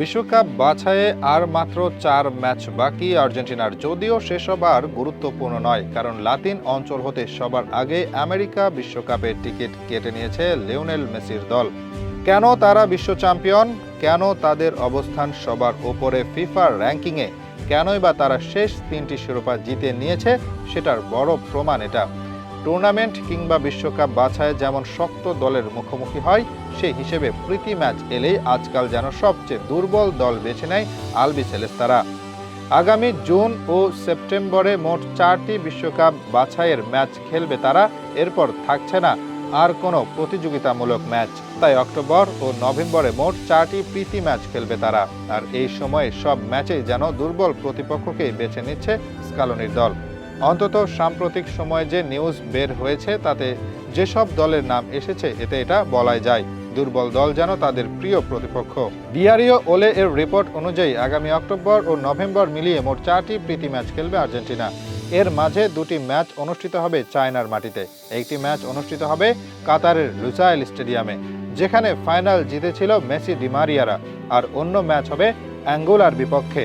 বিশ্বকাপ বাছাইয়ে আর মাত্র চার ম্যাচ বাকি। আর্জেন্টিনার যদিও সেসব আর গুরুত্বপূর্ণ নয়, কারণ লাতিন অঞ্চল হতে সবার আগে আমেরিকা বিশ্বকাপের টিকিট কেটে নিয়েছে লিওনেল মেসির দল। কেন তারা বিশ্ব চ্যাম্পিয়ন? কেন তাদের অবস্থান সবার ওপরে ফিফার র্যাঙ্কিংয়ে? কেনই বা তারা শেষ তিনটি শিরোপা জিতে নিয়েছে? সেটার বড় প্রমাণ এটা। টুর্নামেন্ট কিংবা বিশ্বকাপ বাছায় যেমন শক্ত দলের মুখোমুখি হয়, সেই হিসেবে প্রীতি ম্যাচ এলেই আজকাল যেন সবচেয়ে দুর্বল দল বেছে নেয় আলবি সেলেস্তারা। আগামী জুন ও সেপ্টেম্বরে মোট চারটি বিশ্বকাপ বাছাইয়ের ম্যাচ খেলবে তারা, এরপর থাকছে না আর কোনো প্রতিযোগিতামূলক ম্যাচ। তাই অক্টোবর ও নভেম্বরে মোট চারটি প্রীতি ম্যাচ খেলবে তারা। আর এই সময়ে সব ম্যাচেই যেন দুর্বল প্রতিপক্ষকেই বেছে নিচ্ছে স্কালনির দল। অন্তত সাম্প্রতিক সময়ে যে নিউজ বের হয়েছে, তাতে যেসব দলের নাম এসেছে, এতে এটা বলাই যায়। দুর্বল দল যেন তাদের প্রিয় প্রতিপক্ষ। ডিয়ারিও ওলে এর রিপোর্ট অনুযায়ী, আগামী অক্টোবর ও নভেম্বর মিলিয়ে মোট চারটি প্রীতি ম্যাচ খেলবে আর্জেন্টিনা। এর মাঝে দুটি ম্যাচ অনুষ্ঠিত হবে চায়নার মাটিতে। একটি ম্যাচ অনুষ্ঠিত হবে কাতারের লুসাইল স্টেডিয়ামে, যেখানে ফাইনাল জিতেছিল মেসি ডিমারিয়ারা। আর অন্য ম্যাচ হবে অ্যাঙ্গোলার বিপক্ষে।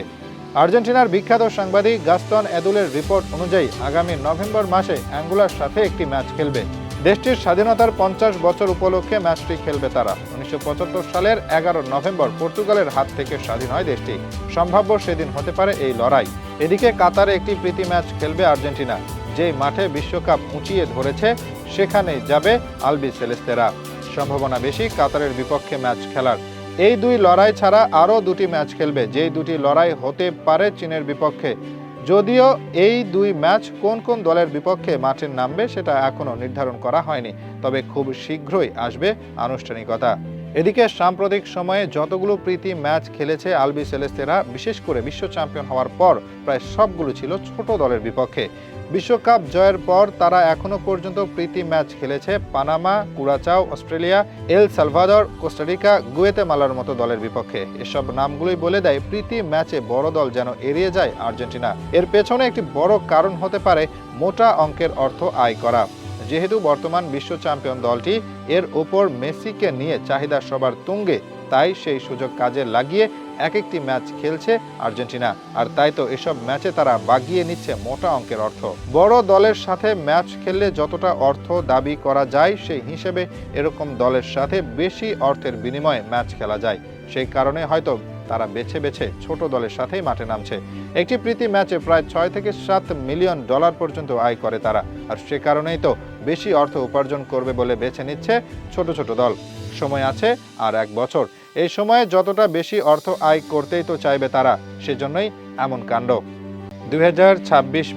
আর্জেন্টিনার বিখ্যাত সাংবাদিক গাস্তন এদুলের রিপোর্ট অনুযায়ী আগামী নভেম্বর মাসে অ্যাঙ্গুলার সাথে একটি ম্যাচ খেলবে। দেশটির স্বাধীনতার পঞ্চাশ বছর উপলক্ষে ম্যাচটি খেলবে তারা। উনিশশো পঁচাত্তর সালের এগারো নভেম্বর পর্তুগালের হাত থেকে স্বাধীন হয় দেশটি। সম্ভাব্য সেদিন হতে পারে এই লড়াই। এদিকে কাতারে একটি প্রীতি ম্যাচ খেলবে আর্জেন্টিনা, যেই মাঠে বিশ্বকাপ উঁচিয়ে ধরেছে, সেখানেই যাবে আলবি সেলেস্তেরা। সম্ভাবনা বেশি কাতারের বিপক্ষে ম্যাচ খেলার। এই দুই লড়াই ছাড়া আরও দুটি ম্যাচ খেলবে। যেই দুটি লড়াই হতে পারে চীনের বিপক্ষে। যদিও এই দুই ম্যাচ কোন কোন দলের বিপক্ষে মাঠে নামবে সেটা এখনও নির্ধারণ করা হয়নি, তবে খুব শীঘ্রই আসবে আনুষ্ঠানিকতা। এদিকে সাম্প্রতিক সময়ে যতগুলো প্রীতি ম্যাচ খেলেছে আলবি সেলেস্তেরা, বিশেষ করে বিশ্ব চ্যাম্পিয়ন হওয়ার পর প্রায় সবগুলো ছিল ছোট দলের বিপক্ষে। বিশ্বকাপ জয়ের পর তারা এখনও পর্যন্ত প্রীতি ম্যাচ খেলেছে Panama, Curacao, Australia, El Salvador, Costa Rica, গুয়েতেমালার মতো দলের বিপক্ষে। এসব নামগুলোই বলে দেয় প্রীতি ম্যাচে বড় দল যেন এড়িয়ে যায় আর্জেন্টিনা। এর পেছনে একটি বড় কারণ হতে পারে মোটা অঙ্কের অর্থ আয় করা। যেহেতু বর্তমান বিশ্ব চ্যাম্পিয়ন দলটি এর ওপর মেসিকে নিয়ে চাহিদা সবার তুঙ্গে, তাই সেই সুযোগ কাজে লাগিয়ে এক একটি ম্যাচ খেলছে আর্জেন্টিনা। আর তাই তো এসব ম্যাচে তারা বাগিয়ে নিচ্ছে মোটা অঙ্কের অর্থ। বড় দলের সাথে ম্যাচ খেললে যতটা অর্থ দাবি করা যায়, সেই হিসেবে এরকম দলের সাথে বেশি অর্থের বিনিময়ে ম্যাচ খেলা যায়। সেই কারণে হয়তো তারা বেছে বেছে ছোট দলের সাথেই মাঠে নামছে। একটি প্রীতি ম্যাচে প্রায় ছয় থেকে সাত মিলিয়ন ডলার পর্যন্ত আয় করে তারা। আর সে কারণেই তো বেশি অর্থ উপার্জন করবে বলে বেছে নিচ্ছে ছোট ছোট দল। সময় আছে আর এক বছর। এই সময়ে যতটা বেশি অর্থ আয় করতেই তো চাইবে তারা, সেজন্যই এমন কাণ্ড। দুই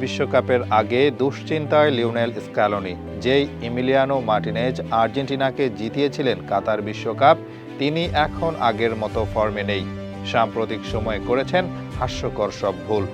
বিশ্বকাপের আগে দুশ্চিন্তায় লিওনেল স্ক্যালোনি যেই ইমিলিয়ানো মার্টিনেজ আর্জেন্টিনাকে জিতিয়েছিলেন কাতার বিশ্বকাপ, তিনি এখন আগের মতো ফর্মে নেই। সাম্প্রতিক সময়ে করেছেন হাস্যকর সব ভুল।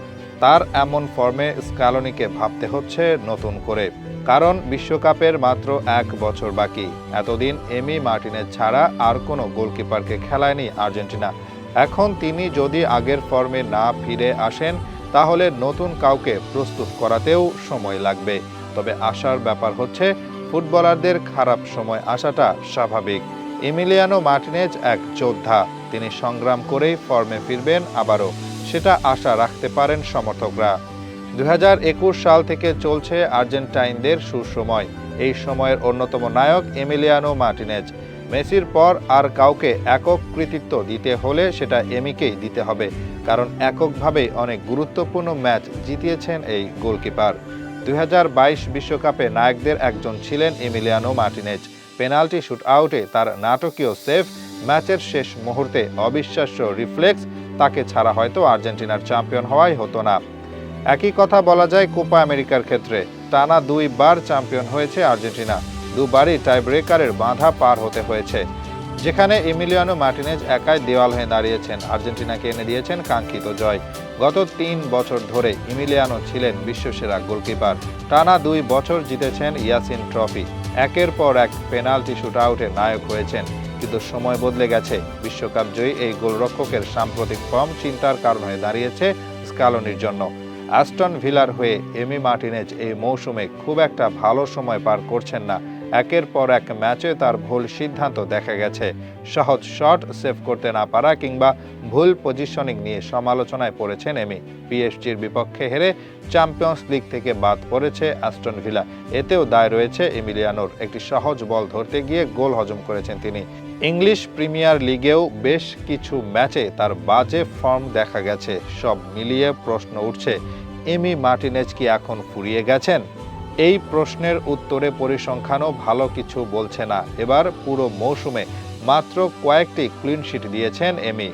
তার এমন ফর্মে স্ক্যালোনিকে ভাবতে হচ্ছে নতুন করে। কারণ বিশ্বকাপের মাত্র এক বছর বাকি। এতদিন এমি মার্টিনের ছাড়া আর কোনো গোলকিপারকে খেলায়নি আর্জেন্টিনা। এখন তিনি যদি আগের ফর্মে না ফিরে আসেন, তাহলে নতুন কাউকে প্রস্তুত করাতেও সময় লাগবে। তবে আসার ব্যাপার হচ্ছে, ফুটবলারদের খারাপ সময় আসাটা স্বাভাবিক। এমিলিয়ানো মার্টিনেজ এক যোদ্ধা। তিনি সংগ্রাম করেই ফর্মে ফিরবেন আবারও। সেটা আশা রাখতে পারেন সমর্থকরা। দু হাজার একুশ সাল থেকে চলছে আর্জেন্টাইনদের সুসময় এই সময়ের অন্যতম নায়ক এমিলিয়ানো মার্টিনেজ। মেসির পর আর কাউকে একক কৃতিত্ব দিতে হলে সেটা এমিকেই দিতে হবে, কারণ এককভাবেই অনেক গুরুত্বপূর্ণ ম্যাচ জিতিয়েছেন এই গোলকিপার। দুই বিশ্বকাপে নায়কদের একজন ছিলেন এমিলিয়ানো মার্টিনেজ। পেনাল্টি শুট আউটে তার নাটকীয় সেফ ম্যাচের শেষ মুহূর্তে অবিশ্বাস্য রিফ্লেক্স, তাকে ছাড়া হয়তো আর্জেন্টিনার চ্যাম্পিয়ন হওয়াই হতো না। একই কথা বলা যায় কোপা আমেরিকার ক্ষেত্রে। টানা দুইবার চ্যাম্পিয়ন হয়েছে আর্জেন্টিনা। দুবারই টাই ব্রেকারের বাঁধা পার হতে হয়েছে। যেখানে এমিলিয়ানো মার্টিনেজ একাই দেওয়াল হয়ে দাঁড়িয়েছেন। আর্জেন্টিনাকে এনে দিয়েছেন কাঙ্ক্ষিত জয়। গত তিন বছর ধরে ইমিলিয়ানো ছিলেন বিশ্বসেরা গোলকিপার। টানা দুই বছর জিতেছেন ইয়াসিন ট্রফি। একের পর এক পেনাল্টি শুট আউটে নায়ক হয়েছেন। কিন্তু সময় বদলে গেছে। বিশ্বকাপ জয়ী এই গোলরক্ষকের সাম্প্রতিক ফর্ম চিন্তার কারণ হয়ে দাঁড়িয়েছে স্কালনির জন্য। অ্যাস্টন ভিলার হয়ে এমি মার্টিনেজ এই মৌসুমে খুব একটা ভালো সময় পার করছেন না। একের পর এক ম্যাচে তার ভুল সিদ্ধান্ত দেখা গেছে। সহজ শট সেভ করতে না পারা কিংবা ভুল পজিশনিং নিয়ে সমালোচনায় পড়েছেন এমি। পিএসজির বিপক্ষে হেরে চ্যাম্পিয়ন্স লিগ থেকে বাদ পড়েছে অ্যাস্টন ভিলা। এতেও দায় রয়েছে এমিলিয়ানোর। একটি সহজ বল ধরতে গিয়ে গোল হজম করেছেন তিনি। ইংলিশ প্রিমিয়ার লিগেও বেশ কিছু ম্যাচে তার বাজে ফর্ম দেখা গেছে। সব মিলিয়ে প্রশ্ন উঠছে, এমি মার্টিনেজ কি এখন ফুরিয়ে গেছেন? এই প্রশ্নের উত্তরে পরিসংখ্যানও ভালো কিছু বলছে না। এবার পুরো মৌসুমে মাত্র কয়েকটি ক্লিনশিট দিয়েছেন এমি।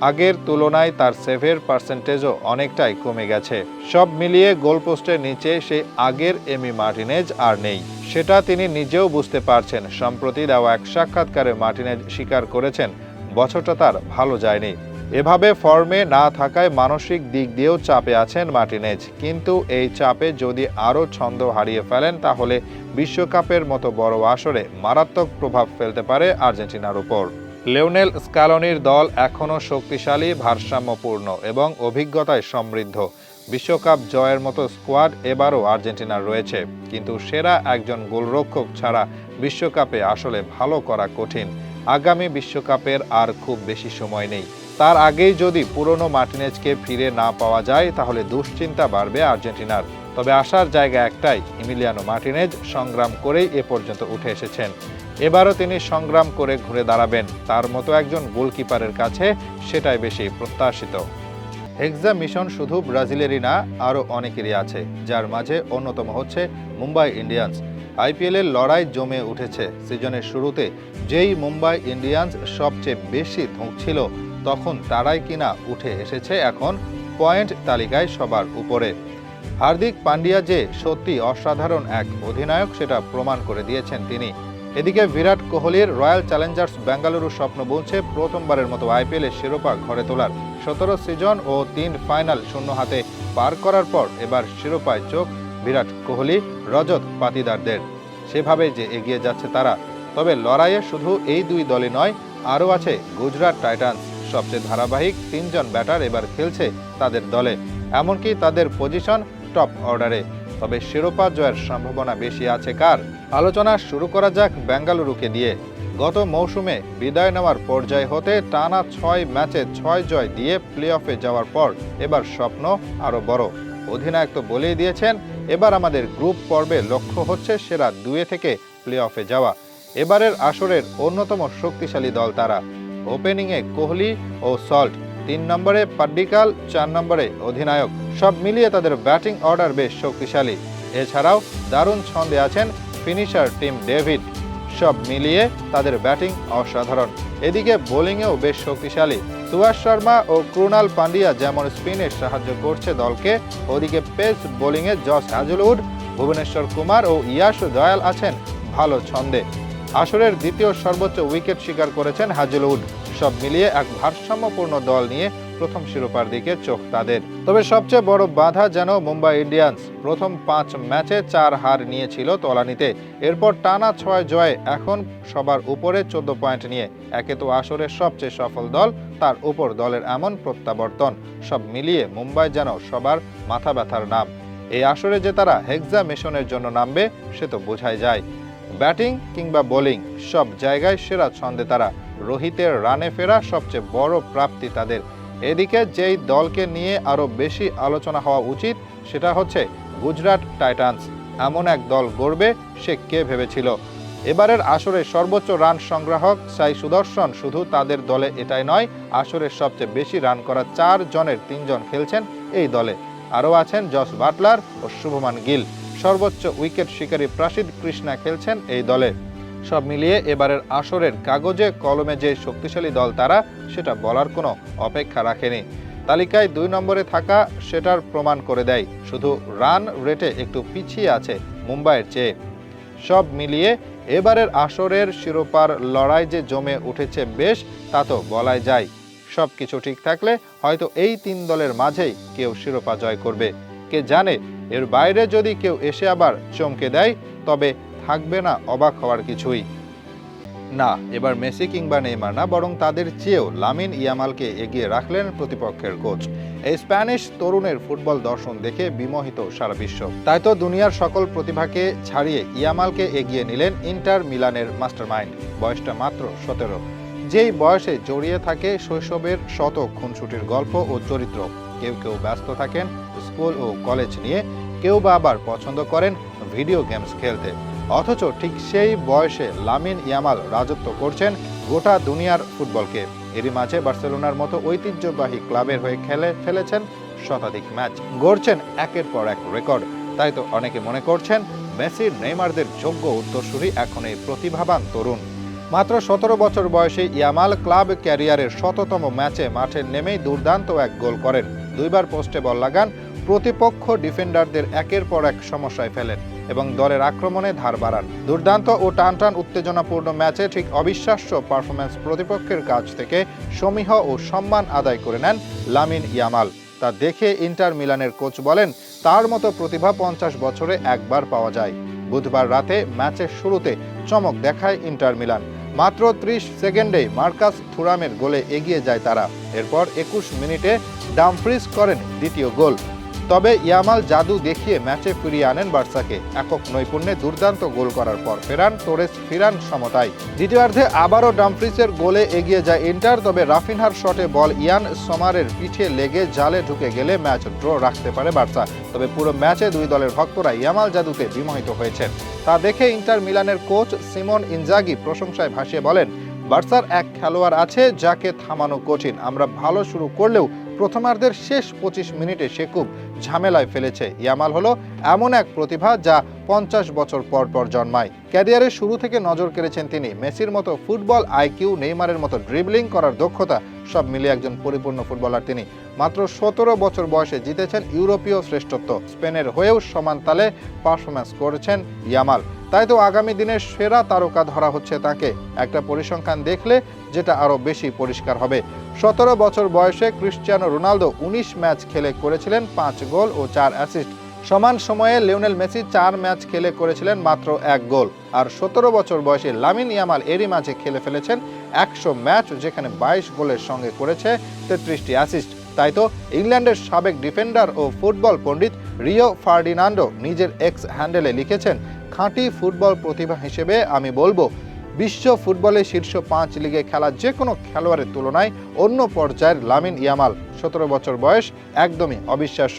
আগের তুলনায় তার সেভের পার্সেন্টেজও অনেকটাই কমে গেছে। সব মিলিয়ে গোলপোস্টের নিচে সেই আগের এমি মার্টিনেজ আর নেই। সেটা তিনি নিজেও বুঝতে পারছেন। সম্প্রতি দেওয়া এক সাক্ষাৎকারে মার্টিনেজ স্বীকার করেছেন, বছরটা তার ভালো যায়নি। এভাবে ফর্মে না থাকায় মানসিক দিক দিয়েও চাপে আছেন মার্টিনেজ। কিন্তু এই চাপে যদি আরও ছন্দ হারিয়ে ফেলেন, তাহলে বিশ্বকাপের মতো বড় আসরে মারাত্মক প্রভাব ফেলতে পারে আর্জেন্টিনার উপর। লিওনেল স্ক্যালনির দল এখনও শক্তিশালী, ভারসাম্যপূর্ণ এবং অভিজ্ঞতায় সমৃদ্ধ। বিশ্বকাপ জয়ের মতো স্কোয়াড এবারও আর্জেন্টিনার রয়েছে। কিন্তু সেরা একজন গোলরক্ষক ছাড়া বিশ্বকাপে আসলে ভালো করা কঠিন। আগামী বিশ্বকাপের আর খুব বেশি সময় নেই। তার আগেই যদি পুরনো মার্টিনেজকে ফিরে না পাওয়া যায়, তাহলে দুশ্চিন্তা বাড়বে আর্জেন্টিনার। তবে আসার জায়গা একটাই, ইমিলিয়ানো মার্টিনেজ সংগ্রাম করেই এ পর্যন্ত উঠে এসেছেন। এবারও তিনি সংগ্রাম করে ঘুরে দাঁড়াবেন, তার মতো একজন গোলকিপারের কাছে সেটাই বেশি প্রত্যাশিত। হেক্সা মিশন শুধু ব্রাজিলেরই না, আরও অনেকেরই আছে, যার মাঝে অন্যতম হচ্ছে মুম্বাই ইন্ডিয়ান্স। আইপিএলের লড়াই জমে উঠেছে, সিজনের শুরুতে যেই মুম্বাই ইন্ডিয়ান্স সবচেয়ে বেশি ধুঁকছিল তখন তারাই কিনা উঠে এসেছে এখন পয়েন্ট তালিকায় সবার উপরে। হার্দিক পান্ডিয়া যে সত্যি অসাধারণ এক অধিনায়ক, সেটা প্রমাণ করে দিয়েছেন তিনি। এদিকে বিরাট কোহলির রয়্যাল চ্যালেঞ্জার্স বেঙ্গালুরু স্বপ্ন বলছে প্রথমবারের মতো আইপিএলের শিরোপা ঘরে তোলার। সতেরো সিজন ও তিন ফাইনাল শূন্য হাতে পার করার পর এবার শিরোপায় চোখ বিরাট কোহলি, রজত পাতিদারদের। সেভাবে যে এগিয়ে যাচ্ছে তারা, তবে লড়াইয়ে শুধু এই দুই দলই নয়, আরও আছে গুজরাট টাইটান্স। সবচেয়ে ধারাবাহিক তিনজন ব্যাটার এবার খেলছে তাদের দলে। এমনকি তাদের পজিশন টপ অর্ডারে তবে শিরোপা জয়ের সম্ভাবনা বেশি আছে কার? আলোচনা শুরু করা যাক বেঙ্গালুরুকে দিয়ে গত মৌসুমে বিদায় নেওয়ার পর্যায় হতে টানা ছয় ম্যাচে ছয় জয় দিয়ে প্লে অফে যাওয়ার পর এবার স্বপ্ন আরও বড়। অধিনায়ক তো বলেই দিয়েছেন, এবার আমাদের গ্রুপ পর্বে লক্ষ্য হচ্ছে সেরা দুয়ে থেকে প্লে অফে যাওয়া। এবারের আসরের অন্যতম শক্তিশালী দল তারা। ওপেনিংয়ে কোহলি ও সল্ট তিন নম্বরে পাড্ডিকাল, চার নম্বরে অধিনায়ক। সব মিলিয়ে তাদের ব্যাটিং অর্ডার বেশ শক্তিশালী। এছাড়াও দারুণ ছন্দে আছেন ফিনিশার টিম ডেভিড। সব মিলিয়ে তাদের ব্যাটিং অসাধারণ। এদিকে বোলিংয়েও বেশ শক্তিশালী। সুভাষ শর্মা ও ক্রুনাল পান্ডিয়া যেমন স্পিনে সাহায্য করছে দলকে, ওদিকে পেস বোলিংয়ে জস হ্যাজলউড ভুবনেশ্বর কুমার ও ইয়াশ দয়াল আছেন ভালো ছন্দে। আসরের দ্বিতীয় সর্বোচ্চ উইকেট শিকার করেছেন হাজলউড সব মিলিয়ে এক ভারসাম্যপূর্ণ দল নিয়ে প্রথম শিরোপার দিকে চোখ তাদের। তবে সবচেয়ে বড় বাধা যেন মুম্বাই ইন্ডিয়ান্স প্রথম পাঁচ ম্যাচে চার হার নিয়েছিল তলানিতে। এরপর টানা ছয় জয়ে এখন সবার উপরে চোদ্দ পয়েন্ট নিয়ে। একে তো আসরের সবচেয়ে সফল দল, তার উপর দলের এমন প্রত্যাবর্তন। সব মিলিয়ে মুম্বাই যেন সবার মাথা ব্যথার নাম। এই আসরে যে তারা হেক্সা মিশনের জন্য নামবে, সে তো বোঝাই যায়। ব্যাটিং কিংবা বোলিং, সব জায়গায় সেরা ছন্দে তারা। রোহিতের রানে ফেরা সবচেয়ে বড় প্রাপ্তি তাদের। এদিকে যেই দলকে নিয়ে আরও বেশি আলোচনা হওয়া উচিত, সেটা হচ্ছে গুজরাট টাইটান্স। এমন এক দল গড়বে সে কে ভেবেছিল? এবারের আসরে সর্বোচ্চ রান সংগ্রাহক সাই সুদর্শন, শুধু তাদের দলে এটাই নয়, আসরের সবচেয়ে বেশি রান করা চার জনের তিনজন খেলছেন এই দলে। আরও আছেন জস বাটলার ও শুভমান গিল। সর্বোচ্চ উইকেট শিকারী প্রাসিদ কৃষ্ণা খেলছেন এই দলে। সব মিলিয়ে এবারের আসরের কাগজে কলমে যে শক্তিশালী দল তারা, সেটা বলার কোনো অপেক্ষা রাখেনি। তালিকায় দুই নম্বরে থাকা সেটার প্রমাণ করে দেয়, শুধু রান রেটে একটু পিছিয়ে আছে মুম্বাইয়ের চেয়ে। সব মিলিয়ে এবারের আসরের শিরোপার লড়াই যে জমে উঠেছে বেশ, তা তো বলাই যায়। সব কিছু ঠিক থাকলে হয়তো এই তিন দলের মাঝেই কেউ শিরোপা জয় করবে। কে জানে, এর বাইরে যদি কেউ এসে আবার চমকে দেয়, তবে থাকবে না, অবাক হওয়ার কিছুই। না, এবার মেসি কিংবা নেইমার না, বরং তাদের চেয়েও লামিন ইয়ামালকে এগিয়ে রাখলেন প্রতিপক্ষের কোচ। এই স্প্যানিশ তরুণের ফুটবল দর্শন দেখে বিমোহিত সারা বিশ্ব। তাই তো দুনিয়ার সকল প্রতিভাকে ছাড়িয়ে ইয়ামালকে এগিয়ে নিলেন ইন্টার মিলানের মাস্টারমাইন্ড। বয়সটা মাত্র সতেরো। যেই বয়সে জড়িয়ে থাকে শৈশবের শত খুনসুটির গল্প ও চরিত্র, কেউ কেউ ব্যস্ত থাকেন স্কুল ও কলেজ নিয়ে, কেউ বা আবার পছন্দ করেন ভিডিও গেমস খেলতে। অথচ ঠিক সেই বয়সে লামিন ইয়ামাল রাজত্ব করছেন গোটা দুনিয়ার ফুটবলকে। এরই মাঝে বার্সেলোনার মতো ঐতিহ্যবাহী ক্লাবের হয়ে খেলে ফেলেছেন শতাধিক ম্যাচ। গড়ছেন একের পর এক রেকর্ড। তাই তো অনেকে মনে করছেন মেসির নেইমারদের যোগ্য উত্তরসূরি এখন এই প্রতিভাবান তরুণ। মাত্র সতেরো বছর বয়সে ইয়ামাল ক্লাব ক্যারিয়ারের শততম ম্যাচে মাঠে নেমেই দুর্দান্ত এক গোল করেন। দুইবার পোস্টে বল লাগান, প্রতিপক্ষ ডিফেন্ডারদের একের পর এক সমস্যায় ফেলেন। এবং দলের আক্রমণে ধার বাড়ান। দুর্দান্ত ও টানটান উত্তেজনাপূর্ণ ম্যাচে ঠিক অবিশ্বাস্য পারফরম্যান্স প্রতিপক্ষের কাছ থেকে সমীহ ও সম্মান আদায় করে নেন লামিন ইয়ামাল। তা দেখে ইন্টার মিলানের কোচ বলেন, তার মতো প্রতিভা পঞ্চাশ বছরে একবার পাওয়া যায়। বুধবার রাতে ম্যাচের শুরুতে চমক দেখায় ইন্টার মিলান। মাত্র ত্রিশ সেকেন্ডে মার্কাস থুরামের গোলে এগিয়ে যায় তারা। এরপর একুশ মিনিটে ডামফ্রিজ করেন দ্বিতীয় গোল। তবে ইয়ামাল জাদু দেখিয়ে ম্যাচে ফিরিয়ে আনেন বার্সাকে। একক নৈপুণ্যে দুর্দান্ত গোল করার পর ফেরান তোরেস, ফিরান সমতায় দ্বিতীয়ার্ধে আবারও ডামফ্রিজের গোলে এগিয়ে যায় ইন্টার, তবে রাফিনহার শটে বল ইয়ান সমারের পিঠে লেগে জালে ঢুকে গেলে ম্যাচ ড্র রাখতে পারে বার্সা। তবে পুরো ম্যাচে দুই দলের ভক্তরা ইয়ামাল জাদুতে বিমোহিত হয়েছেন। তা দেখে ইন্টার মিলানের কোচ সিমন ইনজাগি প্রশংসায় ভাসিয়ে বলেন, বার্সার এক খেলোয়াড় আছে যাকে থামানো কঠিন। আমরা ভালো শুরু করলেও প্রথমার্ধের শেষ পঁচিশ মিনিটে সে খুব ঝামেলায় ফেলেছে। ইয়ামাল হলো এমন এক প্রতিভা যা পঞ্চাশ বছর পর পর জন্মায়। ক্যারিয়ারের শুরু থেকে নজর কেড়েছেন তিনি। মেসির মতো ফুটবল আইকিউ নেইমারের মতো ড্রিবলিং করার দক্ষতা সব মিলিয়ে একজন পরিপূর্ণ ফুটবলার তিনি। মাত্র সতেরো বছর বয়সে জিতেছেন ইউরোপীয় শ্রেষ্ঠত্ব। স্পেনের হয়েও সমান তালে পারফরম্যান্স করেছেন ইয়ামাল। তাই তো আগামী দিনের সেরা তারকা ধরা হচ্ছে তাকে। একটা পরিসংখ্যান দেখলে যেটা আরও বেশি পরিষ্কার হবে। সতেরো বছর বয়সে ক্রিশ্চিয়ানো রোনালদো উনিশ ম্যাচ খেলে করেছিলেন পাঁচ গোল ও চার অ্যাসিস্ট। সমান সময়ে লিওনেল মেসি চার ম্যাচ খেলে করেছিলেন মাত্র এক গোল। আর সতেরো বছর বয়সে লামিন ইয়ামাল এরই মাঝে খেলে ফেলেছেন একশো ম্যাচ, যেখানে বাইশ গোলের সঙ্গে করেছে তেত্রিশটি অ্যাসিস্ট। তাই তো ইংল্যান্ডের সাবেক ডিফেন্ডার ও ফুটবল পণ্ডিত রিও ফার্ডিনান্ডো নিজের এক্স হ্যান্ডেলে লিখেছেন খাঁটি ফুটবল প্রতিভা হিসেবে আমি বলব, বিশ্ব ফুটবলে শীর্ষ পাঁচ লিগে খেলা যে কোনো খেলোয়াড়ের তুলনায় অন্য পর্যায়ের লামিন ইয়ামাল, সতেরো বছর বয়স, একদমই অবিশ্বাস্য।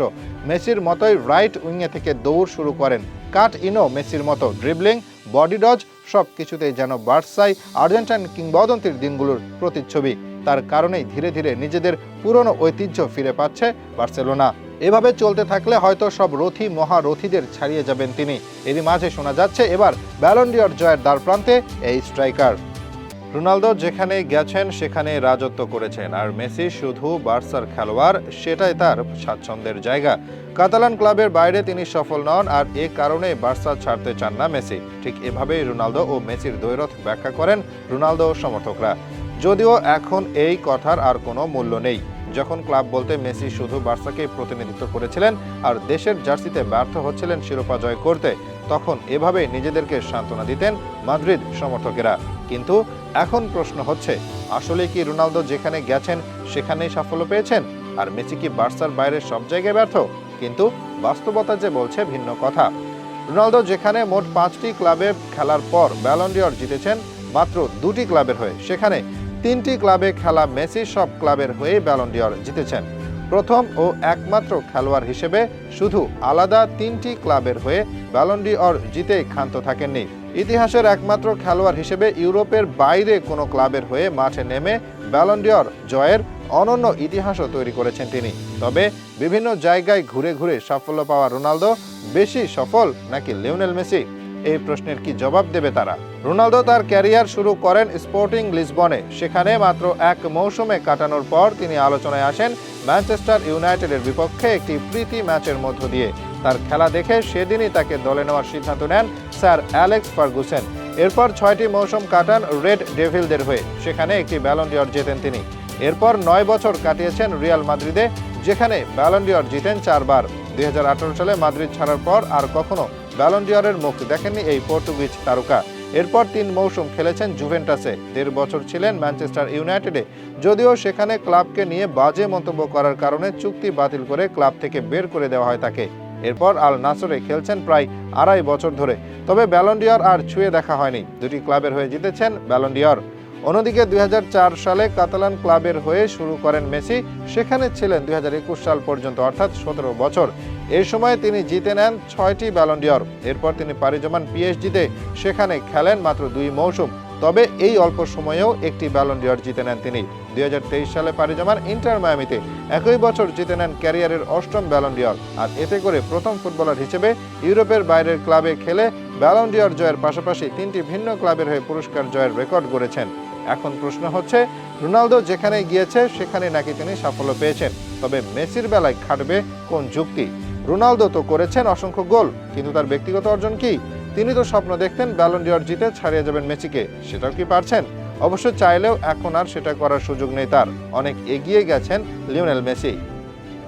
মেসির মতোই রাইট উইংয়ে থেকে দৌড় শুরু করেন। কাট ইনো মেসির মতো ড্রিবলিং বডি ডজ সব কিছুতেই যেন বার্সাই আর্জেন্টাইন কিংবদন্তির দিনগুলোর প্রতিচ্ছবি। তার কারণেই ধীরে ধীরে নিজেদের পুরনো ঐতিহ্য ফিরে পাচ্ছে বার্সেলোনা। এভাবে চলতে থাকলে হয়তো সব রথি মহারথীদের ছাড়িয়ে যাবেন তিনি। এরই মাঝে শোনা যাচ্ছে এবার ব্যালন্ডিয়র জয়ের দ্বার প্রান্তে এই স্ট্রাইকার। রোনালদো যেখানে গেছেন, সেখানে রাজত্ব করেছেন। আর মেসি শুধু বার্সার খেলোয়াড়, সেটাই তার স্বাচ্ছন্দ্যের জায়গা। কাতালান ক্লাবের বাইরে তিনি সফল নন, আর এ কারণে বার্সা ছাড়তে চান না মেসি। ঠিক এভাবেই রোনালদো ও মেসির দ্বৈরথ ব্যাখ্যা করেন রোনালদো সমর্থকরা। যদিও এখন এই কথার আর কোনো মূল্য নেই। যখন ক্লাব বলতে মেসি শুধু বার্সাকে প্রতিনিধিত্ব করেছিলেন আর দেশের জার্সিতে ব্যর্থ হচ্ছিলেন শিরোপা জয় করতে, তখন এভাবে নিজেদেরকে সান্ত্বনা দিতেন মাদ্রিদ সমর্থকেরা। কিন্তু এখন প্রশ্ন হচ্ছে, আসলে কি রোনালদো যেখানে গেছেন সেখানেই সাফল্য পেয়েছেন? আর মেসি কি বার্সার বাইরে সব জায়গায় ব্যর্থ? কিন্তু বাস্তবতা যে বলছে ভিন্ন কথা। রোনালদো যেখানে মোট পাঁচটি ক্লাবে খেলার পর ব্যালন্ডিয়র জিতেছেন, মাত্র দুটি ক্লাবের হয়ে। সেখানে তিনটি ক্লাবে খেলা মেসি সব ক্লাবের হয়ে ব্যালন্ডিয়র জিতেছেন। প্রথম ও একমাত্র খেলোয়াড় হিসেবে শুধু আলাদা তিনটি ক্লাবের হয়ে ব্যালন্ডিয়র জিতে ক্ষান্ত থাকেননি। ইতিহাসের একমাত্র খেলোয়াড় হিসেবে ইউরোপের বাইরে কোনো ক্লাবের হয়ে মাঠে নেমে ব্যালন্ডিয়র জয়ের অনন্য ইতিহাসও তৈরি করেছেন তিনি। তবে বিভিন্ন জায়গায় ঘুরে ঘুরে সাফল্য পাওয়া রোনালদো বেশি সফল নাকি লিওনেল মেসি? এই প্রশ্নের কি জবাব দেবে তারা? রোনালদো তার ক্যারিয়ার শুরু করেন স্পোর্টিং লিসবনে। সেখানে মাত্র এক মৌসুমে কাটানোর পর তিনি আলোচনায় আসেন ম্যানচেস্টার ইউনাইটেডের বিপক্ষে একটি প্রীতি ম্যাচের মধ্য দিয়ে। তার খেলা দেখে সেদিনই তাকে দলে নেওয়ার সিদ্ধান্ত নেন স্যার অ্যালেক্স ফার্গুসেন। এরপর ছয়টি মৌসুম কাটান রেড ডেভিলদের হয়ে, সেখানে একটি ব্যালন্ডিয়র জেতেন তিনি। এরপর নয় বছর কাটিয়েছেন রিয়াল মাদ্রিদে, যেখানে ব্যালন্ডিয়র জিতেন চারবার। দুই হাজার আঠারো সালে মাদ্রিদ ছাড়ার পর আর কখনো ব্যালন্ডিয়রের মুখ দেখেননি এই পর্তুগিজ তারকা। এরপর তিন মৌসুম খেলেছেন জুভেন্টাসে। দেড় বছর ছিলেন ম্যানচেস্টার ইউনাইটেডে যদিও সেখানে ক্লাবকে নিয়ে বাজে মন্তব্য করার কারণে চুক্তি বাতিল করে ক্লাব থেকে বের করে দেওয়া হয় তাকে। এরপর আল নাসরে খেলছেন প্রায় আড়াই বছর ধরে। তবে ব্যালন্ডিয়র আর ছুঁয়ে দেখা হয়নি। দুটি ক্লাবের হয়ে জিতেছেন ব্যালন্ডিয়র অন্যদিকে দুই হাজার চার সালে কাতালান ক্লাবের হয়ে শুরু করেন মেসি, সেখানে ছিলেন দুই হাজার একুশ সাল পর্যন্ত, অর্থাৎ সতেরো বছর। এই সময় তিনি জিতে নেন ছয়টি ব্যালন্ডিয়র এরপর তিনি পাড়ি জমান পিএসজিতে সেখানে খেলেন মাত্র দুই মৌসুম। তবে এই অল্প সময়েও একটি ব্যালন্ডিয়র জিতে নেন তিনি। দুই হাজার তেইশ সালে পাড়ি জমান ইন্টার মায়ামিতে একই বছর জিতে নেন ক্যারিয়ারের অষ্টম ব্যালন্ডিয়র আর এতে করে প্রথম ফুটবলার হিসেবে ইউরোপের বাইরের ক্লাবে খেলে ব্যালন্ডিয়র জয়ের পাশাপাশি তিনটি ভিন্ন ক্লাবের হয়ে পুরস্কার জয়ের রেকর্ড গড়েছেন। এখন প্রশ্ন হচ্ছে, রোনালদো যেখানে গিয়েছে সেখানে নাকি তিনি সাফল্য পেয়েছেন। তবে মেসির বেলায় খাটবে কোন যুক্তি? রোনালদো তো করেছেন অসংখ্য গোল, কিন্তু তার ব্যক্তিগত অর্জন কি? তিনি তো স্বপ্ন দেখতেন ব্যালন্ডিয়র জিতে ছাড়িয়ে যাবেন মেসিকে, সেটাও কি পারছেন? অবশ্য চাইলেও এখন আর সেটা করার সুযোগ নেই তার। অনেক এগিয়ে গেছেন লিওনেল মেসি।